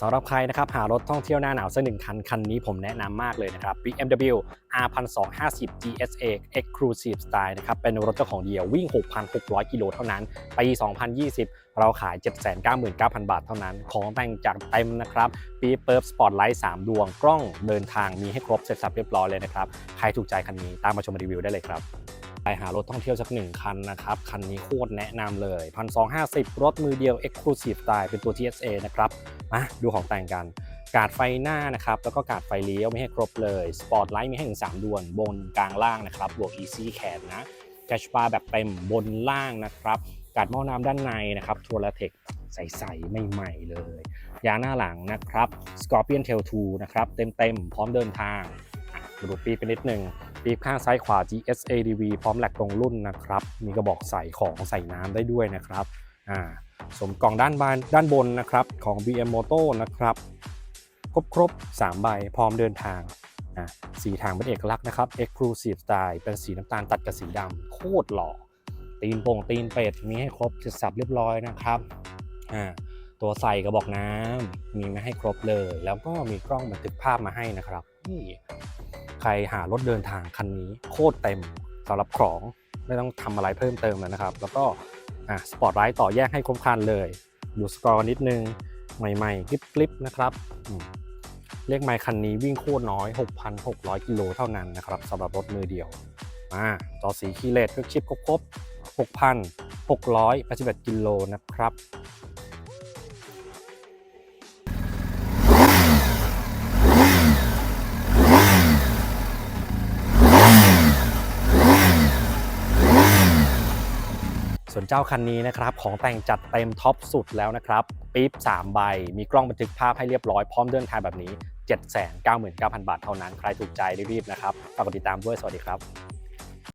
สำหรับใครนะครับหารถท่องเที่ยวหน้าหนาวสักหนึ่งคัน คันนี้ผมแนะนำมากเลยนะครับ BMW R1250 GSA Exclusive Style นะครับ เป็นรถเจ้าของเดียววิ่ง 6,600 กิโลเท่านั้น ปี 2020 เราขาย 799,000 บาทเท่านั้น ของแต่งจากเต็มนะครับ ปีเปิร์ฟสปอตไลท์3ดวง กล้องเดินทางมีให้ครบเสร็จสับเรียบร้อยเลยนะครับ ใครถูกใจคันนี้ตามมาชมรีวิวได้เลยครับ ไปหารถท่องเที่ยวสักหนึ่งคันนะครับ คันนี้โคตรแนะนำเลย 1,250 รถมือเดียว Exclusive Style เป็นตัว TSA นะครับ มาดูของแต่งกัน กาดไฟหน้านะครับ แล้วก็กาดไฟเลี้ยวไม่ให้ครบเลยสปอร์ตไลท์มีให้ถึง3ดวงบนกลางล่างนะครับ บวก Easy Can นะแกชบาร์แบบเต็มบนล่างนะครับ กาดหม้อน้ำด้านในนะครับทัวร์เทคใสๆใหม่ๆเลย ยางหน้าหลังนะครับ Scorpion Tail 2 นะครับ เต็มๆ พร้อมเดินทางดูปีไปนิดนึง ปีกข้างซ้ายขวา GSADV พร้อมแหลกตรงรุ่นนะครับ มีกระบอกใส่ของใส่น้ำได้ด้วยนะครับอ่าสมกล่องด้านบานด้านบนนะครับของ BM Moto นะครับ ครบครบ3ใบพร้อมเดินทางอะสีทางเป็นเอกลักษณ์นะครับ Exclusive Style เป็นสีน้ำตาลตัดกับสีดำโคตรหล่อ ตีนโป่งตีนเป็ดมีให้ครบเสร็จสับเรียบร้อยนะครับอ่าตัวใส่กระบอกน้ำมีมาให้ครบเลย แล้วก็มีกล้องบันทึกภาพมาให้นะครับนี่ ใครหารถเดินทางคันนี้โคตรเต็มสำหรับของไม่ต้องทำอะไรเพิ่มเติมแล้วนะครับ แล้วก็อะสปอร์ตไลท์ต่อแยกให้ครบคันเลย ดูสกอร์นิดนึง ใหม่ๆกริบๆนะครับเลขไมล์คันนี้วิ่งโคตรน้อย 6,600 กิโลเท่านั้นนะครับสำหรับรถมือเดียวอ่าจอสีคีเลตเครื่องชิปครบๆ6,681กิโลนะครับ ส่วนเจ้าคันนี้นะครับของแต่งจัดเต็มท็อปสุดแล้วนะครับปี๊บ3ใบ มีกล้องบันทึกภาพให้เรียบร้อยพร้อมเดินทางแบบนี้ 799,000 บาทเท่านั้น ใครถูกใจรีบๆนะครับฝากกดติดตามด้วยสวัสดีครับ